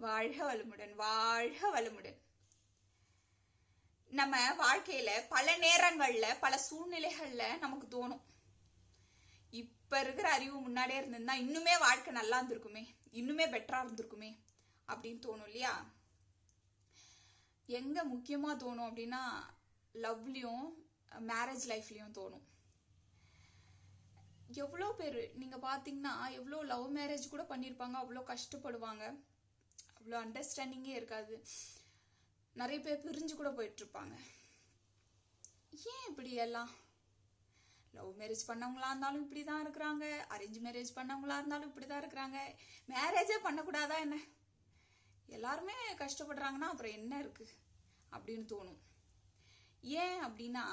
வாழ்க வளமுடன் வாழ்க வளமுடன். நம்ம வாழ்க்கையில பல நேரங்கள்ல பல சூழ்நிலைகள்ல நமக்கு தோணும். இப்ப இருக்கிற அறிவு முன்னாடியே இருந்திருந்தா இன்னுமே வாழ்க்கை நல்லா இருந்திருக்குமே இன்னுமே பெட்டரா இருந்திருக்குமே அப்படின்னு தோணும் இல்லையா? எங்க முக்கியமா தோணும் அப்படின்னா லவ்லயும் மேரேஜ் லைஃப்லயும் தோணும். எவ்வளோ பேர் நீங்கள் பார்த்தீங்கன்னா எவ்வளோ லவ் மேரேஜ் கூட பண்ணியிருப்பாங்க அவ்வளோ கஷ்டப்படுவாங்க. அவ்வளோ அண்டர்ஸ்டாண்டிங்கே இருக்காது. நிறைய பேர் பிரிஞ்சு கூட போயிட்டுருப்பாங்க. ஏன் இப்படி எல்லாம்? லவ் மேரேஜ் பண்ணவங்களா இருந்தாலும் இப்படி தான் இருக்கிறாங்க. அரேஞ்ச் மேரேஜ் பண்ணவங்களா இருந்தாலும் இப்படி தான் இருக்கிறாங்க. மேரேஜே பண்ணக்கூடாதா என்ன? எல்லாருமே கஷ்டப்படுறாங்கன்னா அப்புறம் என்ன இருக்கு? அப்படின்னு தோணும். ஏன் அப்படின்னா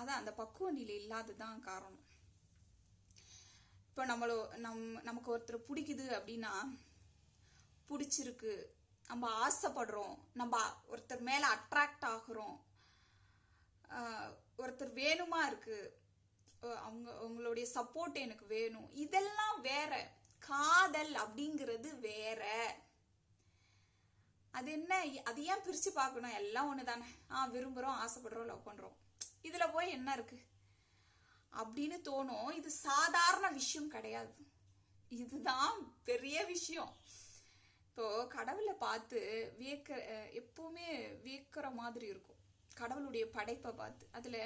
அதான் அந்த பக்குவ நிலை இல்லாததான் காரணம். இப்போ நம்மளோ நம் நமக்கு ஒருத்தர் பிடிக்குது அப்படின்னா பிடிச்சிருக்கு. நம்ம ஆசைப்படுறோம். நம்ம ஒருத்தர் மேல அட்ராக்ட் ஆகுறோம். ஒருத்தர் வேணுமா இருக்கு? அவங்க அவங்களுடைய சப்போர்ட் எனக்கு வேணும். இதெல்லாம் வேற. காதல் அப்படிங்கிறது வேற. அது என்ன? அது ஏன் பிரிச்சு பார்க்கணும்? எல்லாம் ஒன்று தானே ஆ விரும்புகிறோம் ஆசைப்படுறோம் லவ் பண்ணுறோம் இதில் போய் என்ன இருக்கு? அப்படின்னு தோணும். இது சாதாரண விஷயம் கிடையாது. இதுதான் பெரிய விஷயம். இப்போ கடவுளை பார்த்து வியக்க எப்பவுமே வியக்கிற மாதிரி இருக்கும். கடவுளுடைய படைப்பை பார்த்து. அதுல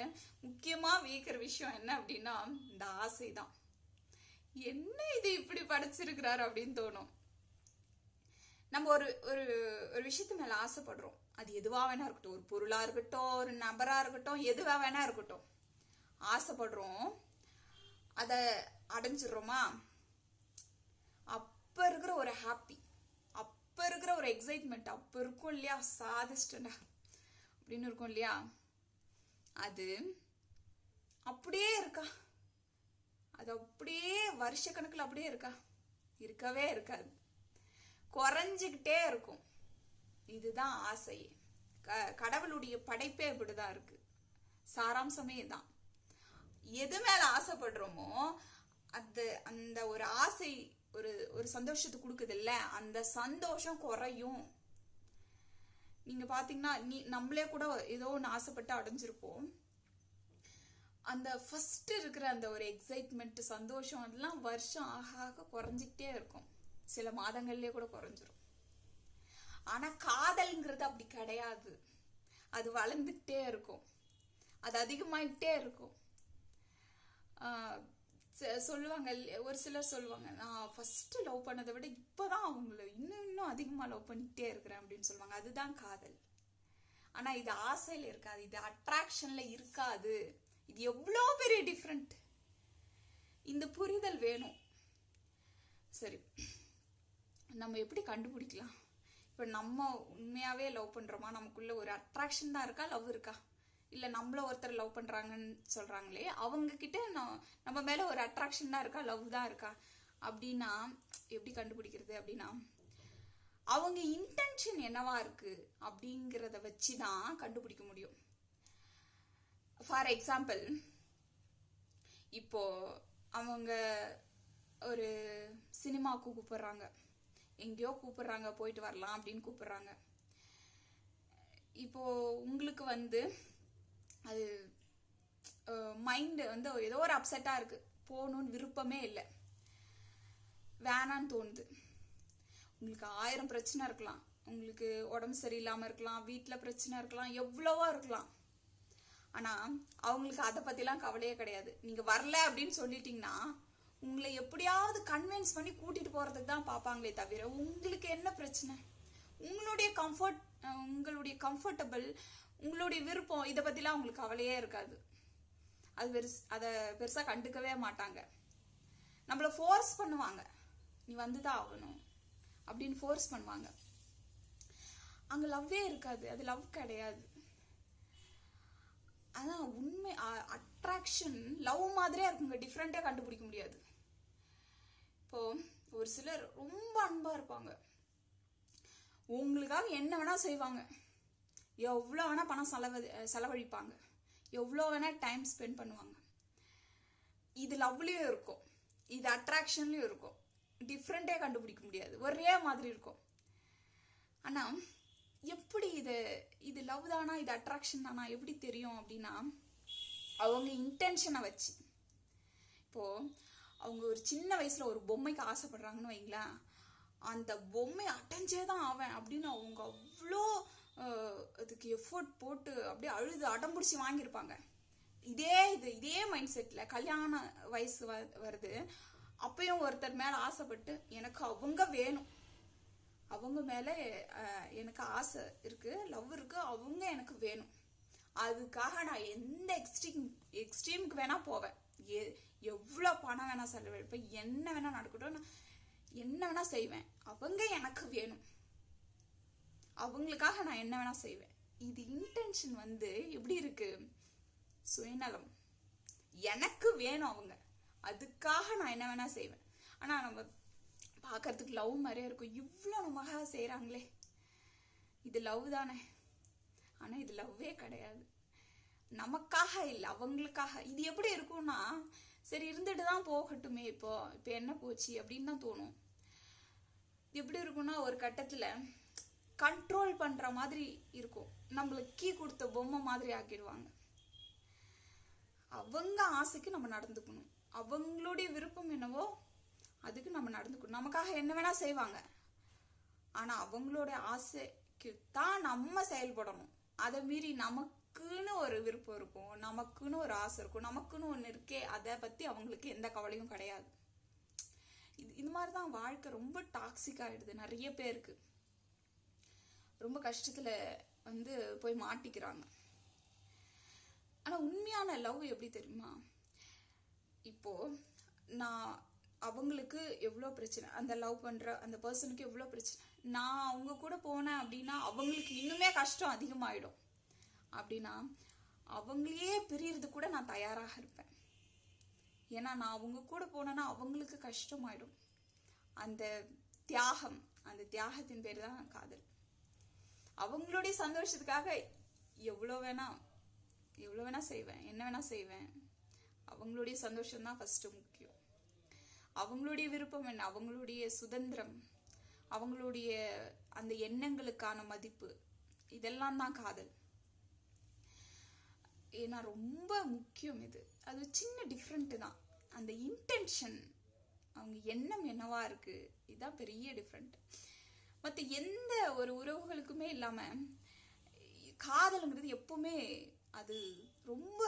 முக்கியமா வியக்கிற விஷயம் என்ன அப்படின்னா இந்த ஆசை தான். என்ன இது இப்படி படைச்சிருக்கிறாரு அப்படின்னு தோணும். நம்ம ஒரு ஒரு ஒரு விஷயத்து மேல ஆசைப்படுறோம். அது எதுவா வேணா இருக்கட்டும். ஒரு பொருளா இருக்கட்டும் ஒரு நபரா இருக்கட்டும் எதுவா வேணா இருக்கட்டும். ஆசைப்படுறோம். அதை அடைஞ்சிடுறோமா? அப்ப இருக்கிற ஒரு ஹாப்பி அப்போ இருக்கிற ஒரு எக்ஸைட்மெண்ட் அப்போ இருக்கும் இல்லையா? சாதிச்சிட்டா அப்படின்னு இருக்கும் இல்லையா? அது அப்படியே இருக்கா? அது அப்படியே வருஷ கணக்கில் அப்படியே இருக்கா? இருக்கவே இருக்காது. குறைஞ்சிக்கிட்டே இருக்கும். இதுதான் ஆசை. க- கடவுளுடைய படைப்பே இப்படிதான் இருக்கு. சாராம்சமே தான் எது மேல ஆசைப்படுறோமோ அந்த அந்த ஒரு ஆசை ஒரு ஒரு சந்தோஷத்தை கொடுக்குதுல்ல? அந்த சந்தோஷம் குறையும். நீங்க பாத்தீங்கன்னா நீ நம்மளே கூட ஏதோ ஒன்று ஆசைப்பட்டு அடைஞ்சிருப்போம். அந்த ஃபர்ஸ்ட் இருக்கிற அந்த ஒரு எக்ஸைட்மெண்ட் சந்தோஷம் அதெல்லாம் வருஷம் ஆக ஆக குறைஞ்சிக்கிட்டே இருக்கும். சில மாதங்கள்லேயே கூட குறைஞ்சிரும். ஆனா காதல்ங்கிறது அப்படி கிடையாது. அது வளர்ந்துக்கிட்டே இருக்கும். அது அதிகமாயிட்டே இருக்கும். ஆஹ் சொல்லுவாங்க. ஒரு சிலர் சொல்லுவாங்க நான் ஃபர்ஸ்ட் லவ் பண்ணதை விட இப்பதான் அவங்கள இன்னும் இன்னும் அதிகமாக லவ் பண்ணிக்கிட்டே இருக்கிறேன் அப்படின்னு சொல்லுவாங்க. அதுதான் காதல். ஆனால் இது ஆசையில் இருக்காது. இது அட்ராக்ஷன்ல இருக்காது. இது எவ்வளோ பெரிய டிஃப்ரெண்ட் இந்த புரிதல் வேணும். சரி. நம்ம எப்படி கண்டுபிடிக்கலாம்? இப்போ நம்ம உண்மையாகவே லவ் பண்ணுறோமா நமக்குள்ள ஒரு அட்ராக்ஷன் தான் இருக்கா? லவ் இருக்கா? இல்லை நம்மள ஒருத்தர் லவ் பண்ணுறாங்கன்னு சொல்கிறாங்களே அவங்க கிட்டே நம்ம மேலே ஒரு அட்ராக்ஷன் தான் இருக்கா லவ் தான் இருக்கா? அப்படின்னா எப்படி கண்டுபிடிக்கிறது அப்படின்னா அவங்க இன்டென்ஷன் என்னவா இருக்கு அப்படிங்கிறத வச்சு தான் கண்டுபிடிக்க முடியும். ஃபார் எக்ஸாம்பிள் இப்போ அவங்க ஒரு சினிமாவுக்கு கூப்பிடுறாங்க. எங்கேயோ கூப்பிடுறாங்க போயிட்டு வரலாம் அப்படின்னு கூப்பிடுறாங்க. இப்போ உங்களுக்கு வந்து அது மைண்டு வந்து ஏதோ ஒரு அப்செட்டாக இருக்கு. போகணுன்னு விருப்பமே இல்லை. வேணான்னு தோணுது. உங்களுக்கு ஆயிரம் பிரச்சனை இருக்கலாம். உங்களுக்கு உடம்பு சரியில்லாமல் இருக்கலாம். வீட்டில் பிரச்சனை இருக்கலாம். எவ்வளவோ இருக்கலாம். ஆனால் அவங்களுக்கு அதை பற்றிலாம் கவலையே கிடையாது. நீங்கள் வரல அப்படின்னு சொல்லிட்டீங்கன்னா உங்களை எப்படியாவது கன்வின்ஸ் பண்ணி கூட்டிகிட்டு போகிறதுக்கு தான் பார்ப்பாங்களே தவிர உங்களுக்கு என்ன பிரச்சனை? உங்களுடைய கம்ஃபர்ட் உங்களுடைய கம்ஃபர்டபுள் உங்களுடைய விருப்பம் இதை பத்திலாம் உங்களுக்கு கவலையே இருக்காது. அது பெருசு அதை பெருசா கண்டுக்கவே மாட்டாங்க. நம்மள ஃபோர்ஸ் பண்ணுவாங்க. நீ வந்துதான் ஆகணும் அப்படின்னு ஃபோர்ஸ் பண்ணுவாங்க. அங்க லவ்வே இருக்காது. அது லவ் கிடையாது. அதான் உண்மை அட்ராக்ஷன் லவ் மாதிரியே இருக்குங்க. டிஃப்ரெண்டே கண்டுபிடிக்க முடியாது. இப்போ ஒரு சிலர் ரொம்ப அன்பா இருப்பாங்க. உங்களுக்காக என்ன வேணா செய்வாங்க. எவ்வளோ வேணால் பணம் செலவு செலவழிப்பாங்க. எவ்வளோ வேணால் டைம் ஸ்பெண்ட் பண்ணுவாங்க. இது லவ்லையும் இருக்கும். இது அட்ராக்ஷன்லேயும் இருக்கும். டிஃப்ரெண்ட்டே கண்டுபிடிக்க முடியாது. ஒரே மாதிரி இருக்கும். ஆனால் எப்படி இது இது லவ் தானா இது அட்ராக்ஷன் தானா எப்படி தெரியும் அப்படின்னா அவங்க இன்டென்ஷனை வச்சு. இப்போ அவங்க ஒரு சின்ன வயசுல ஒரு பொம்மைக்கு ஆசைப்படுறாங்கன்னு வைங்களேன் அந்த பொம்மை அடைஞ்சே தான் ஆவேன் அப்படின்னு அவங்க அவ்வளோ அதுக்கு எஃபோர்ட் போட்டு அப்படியே அழுது அடம் பிடிச்சி வாங்கியிருப்பாங்க. இதே இது இதே மைண்ட் செட்டில் கல்யாண வயசு வ- வருது. அப்பயும் ஒருத்தர் மேலே ஆசைப்பட்டு எனக்கு அவங்க வேணும். அவங்க மேலே எனக்கு ஆசை இருக்குது லவ் இருக்குது அவங்க எனக்கு வேணும். அதுக்காக நான் எந்த எக்ஸ்ட்ரீம் எக்ஸ்ட்ரீமுக்கு வேணால் போவேன். எ எவ்வளோ பணம் வேணால் செலவழிப்பேன் என்ன வேணால் நடக்கட்டும் நான் என்ன வேணால் செய்வேன். அவங்க எனக்கு வேணும். அவங்களுக்காக நான் என்ன வேணா செய்வேன். இது இன்டென்ஷன் வந்து எப்படி இருக்கு? சுயநலம். எனக்கு வேணும் அவங்க. அதுக்காக நான் என்ன வேணா செய்வேன். ஆனா நம்ம பார்க்கறதுக்கு லவ் மாதிரியே இருக்கும். இவ்வளோ நமக்காக செய்கிறாங்களே இது லவ் தானே. ஆனா இது லவ்வே கிடையாது. நமக்காக இல்லை அவங்களுக்காக. இது எப்படி இருக்கும்னா சரி இருந்துட்டு தான் போகட்டுமே இப்போ. இப்போ என்ன போச்சு அப்படின்னு தான் தோணும். எப்படி இருக்கும்னா ஒரு கட்டத்துல கண்ட்ரோல் பண்ற மாதிரி இருக்கும். நம்மளுக்கு கீ கொடுத்த பொம்மை மாதிரி ஆக்கிடுவாங்க. அவங்க ஆசைக்கு நம்ம நடந்துக்கணும். அவங்களுடைய விருப்பம் என்னவோ அதுக்கு நம்ம நடந்துக்கணும். நமக்காக என்ன வேணா செய்வாங்க. ஆனா அவங்களோட ஆசைக்கு தான் நம்ம செயல்படணும். அதை மீறி நமக்குன்னு ஒரு விருப்பம் இருக்கும். நமக்குன்னு ஒரு ஆசை இருக்கும். நமக்குன்னு ஒன்று இருக்கே அதை பத்தி அவங்களுக்கு எந்த கவலையும் கிடையாது. இது இது மாதிரி தான் வாழ்க்கை ரொம்ப டாக்ஸிக் ஆயிடுது நிறைய பேருக்கு. ரொம்ப கஷ்டத்துல வந்து போய் மாட்டிக்கிறாங்க. ஆனா உண்மையான லவ் எப்படி தெரியுமா? இப்போ நான் அவங்களுக்கு எவ்வளோ பிரச்சனை அந்த லவ் பண்ற அந்த பர்சனுக்கு எவ்வளோ பிரச்சனை? நான் அவங்க கூட போனேன் அப்படின்னா அவங்களுக்கு இன்னுமே கஷ்டம் அதிகமாயிடும். அப்படின்னா அவங்களையே பிரியறது கூட நான் தயாராக இருப்பேன். ஏன்னா நான் அவங்க கூட போனேன்னா அவங்களுக்கு கஷ்டமாயிடும். அந்த தியாகம் அந்த தியாகத்தின் பேர் தான் காதல். அவங்களுடைய சந்தோஷத்துக்காக எவ்வளோ வேணா எவ்வளோ வேணா செய்வேன் என்ன வேணா செய்வேன். அவங்களுடைய சந்தோஷம் தான் முக்கியம். அவங்களுடைய விருப்பம் என்ன? அவங்களுடைய சுதந்திரம் அவங்களுடைய அந்த எண்ணங்களுக்கான மதிப்பு இதெல்லாம் தான் காதல். ஏன்னா ரொம்ப முக்கியம் இது. அது சின்ன டிஃப்ரெண்ட்டு தான். அந்த இன்டென்ஷன் அவங்க எண்ணம் என்னவா இருக்கு இதுதான் பெரிய டிஃப்ரெண்ட் மற்ற எந்த ஒரு உறவுகளுக்குமே இல்லாமல் காதலுங்கிறது எப்பவுமே அது ரொம்ப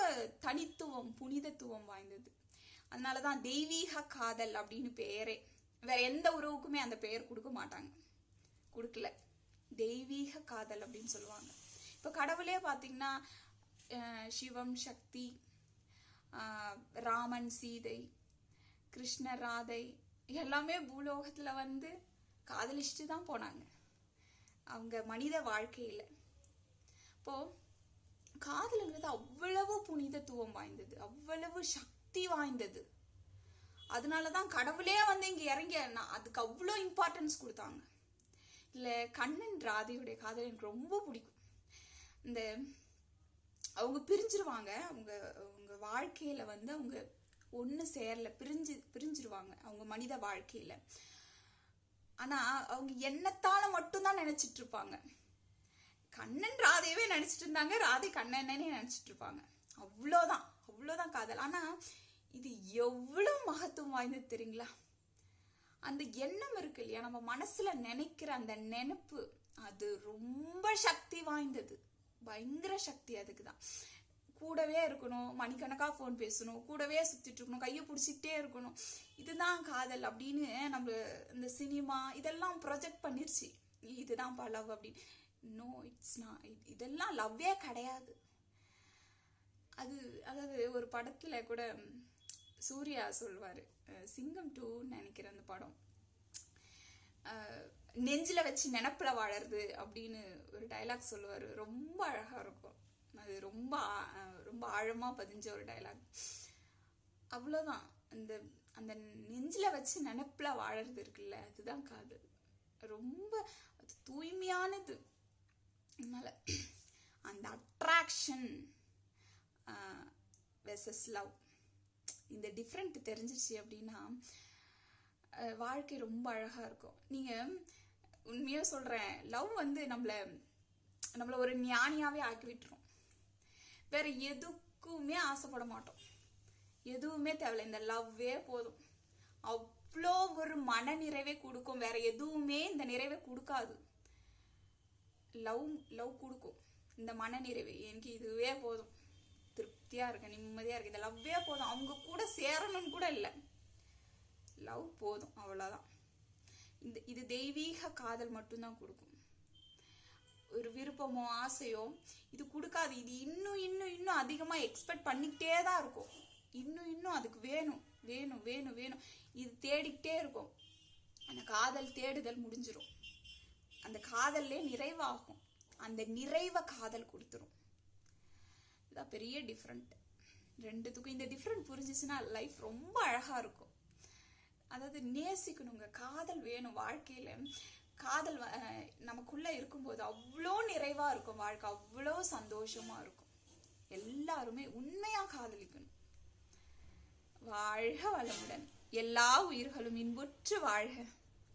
தனித்துவம் புனிதத்துவம் வாய்ந்தது. அதனால தான் தெய்வீக காதல் அப்படின்னு பேரே. வேற எந்த உறவுக்குமே அந்த பெயர் கொடுக்க மாட்டாங்க. கொடுக்கல. தெய்வீக காதல் அப்படின்னு சொல்லுவாங்க. இப்போ கடவுளே பார்த்தீங்கன்னா சிவம் சக்தி ராமன் சீதை கிருஷ்ண ராதை எல்லாமே பூலோகத்தில் வந்து காதலிச்சுட்டு தான் போனாங்க. அவங்க மனித வாழ்க்கையில். இப்போ காதலுங்கிறது அவ்வளவு புனிதத்துவம் வாய்ந்தது. அவ்வளவு சக்தி வாய்ந்தது. அதனால தான் கடவுளே வந்து இங்க இறங்கி நான் அதுக்கு அவ்வளோ இம்பார்ட்டன்ஸ் கொடுத்தாங்க. இல்ல கண்ணன் ராதையுடைய காதல் எனக்கு ரொம்ப பிடிக்கும். இந்த அவங்க பிரிஞ்சிருவாங்க. அவங்க அவங்க வாழ்க்கையில வந்து அவங்க ஒன்று சேரல பிரிஞ்சு பிரிஞ்சிருவாங்க. அவங்க மனித வாழ்க்கையில. ஆனா அவங்க எண்ணத்தால மட்டும்தான் நினைச்சிட்டு இருப்பாங்க கண்ணன் ராதையவே நினைச்சிட்டு இருந்தாங்க ராதை கண்ணனே நினைச்சிட்டு இருப்பாங்க அவ்வளோதான் அவ்வளோதான் காதல். ஆனா இது எவ்வளவு மகத்துவம் வாய்ந்தது தெரியுங்களா? அந்த எண்ணம் இருக்கு இல்லையா? நம்ம மனசுல நினைக்கிற அந்த நினைப்பு அது ரொம்ப சக்தி வாய்ந்தது. பயங்கர சக்தி அதுக்கு தான் கூடவே இருக்கணும் மணிக்கணக்காக ஃபோன் பேசணும் கூடவே சுற்றிட்டு இருக்கணும் கையை பிடிச்சிக்கிட்டே இருக்கணும். இதுதான் காதல் அப்படின்னு நம்ம இந்த சினிமா இதெல்லாம் ப்ரொஜெக்ட் பண்ணிருச்சு. இதுதான் லவ் அப்படின்னு. நோ இட்ஸ் நான் இதெல்லாம் லவ்வே கிடையாது. அது அதாவது ஒரு படத்தில் கூட சூர்யா சொல்வார். சிங்கம் டூன்னு நினைக்கிறேன் அந்த படம். நெஞ்சில் வச்சு நினப்பில் வாழறது அப்படின்னு ஒரு டைலாக் சொல்லுவார். ரொம்ப அழகாக இருக்கும். அது ரொம்ப ஆ- ரொம்ப ஆழமா பதிஞ்ச ஒரு டைலாக் அவ்வளோதான் அந்த அந்த நெஞ்சில வச்சு நினப்பில் வாழறது இருக்குல்ல அதுதான் காதல் ரொம்ப அது தூய்மையானது. அதனால அந்த அட்ராக்ஷன் வெசஸ் லவ் இந்த டிஃப்ரெண்ட் தெரிஞ்சிச்சு அப்படின்னா வாழ்க்கை ரொம்ப அழகா இருக்கும். நீங்க உண்மையா சொல்றேன் லவ் வந்து நம்மள நம்மள ஒரு ஞானியாவே ஆக்கி விட்டுரும். வேற எதுக்குமே ஆசைப்பட மாட்டோம். எதுவுமே தேவையில்லை. இந்த லவ்வே போதும். அவ்வளோ ஒரு மன நிறைவே கொடுக்கும். வேற எதுவுமே இந்த நிறைவே கொடுக்காது. லவ் லவ் கொடுக்கும். இந்த மன நிறைவு எனக்கு இதுவே போதும். திருப்தியா இருக்கு நிம்மதியா இருக்கு இந்த லவ்வே போதும். அவங்க கூட சேரணும்னு கூட இல்லை. லவ் போதும். அவ்வளோதான் இந்த இது தெய்வீக காதல் மட்டும்தான் கொடுக்கும். ஒரு விருப்பமோ ஆசையோ இது கொடுக்காது. இது இன்னும் இன்னும் இன்னும் அதிகமாக எக்ஸ்பெக்ட் பண்ணிக்கிட்டே தான் இருக்கும். இன்னும் இன்னும் அதுக்கு வேணும் வேணும் வேணும் வேணும். இது தேடிக்கிட்டே இருக்கும். அந்த காதல் தேடுதல் முடிஞ்சிடும் அந்த காதல்லே நிறைவாகும். அந்த நிறைவை காதல் கொடுத்துரும். இதான் பெரிய டிஃப்ரெண்ட் ரெண்டுத்துக்கும் இந்த டிஃப்ரெண்ட் புரிஞ்சிச்சுன்னா லைஃப் ரொம்ப அழகா இருக்கும். அதாவது நேசிக்கணுங்க. காதல் வேணும் வாழ்க்கையில. காதல் வ- நமக்குள்ள இருக்கும்போது அவ்வளோ நிறைவா இருக்கும் வாழ்க்கை அவ்வளோ சந்தோஷமா இருக்கும். எல்லாருமே உண்மையா காதலிக்கணும். வாழ்க வளமுடன். எல்லா உயிர்களும் இன்புற்று வாழ்க.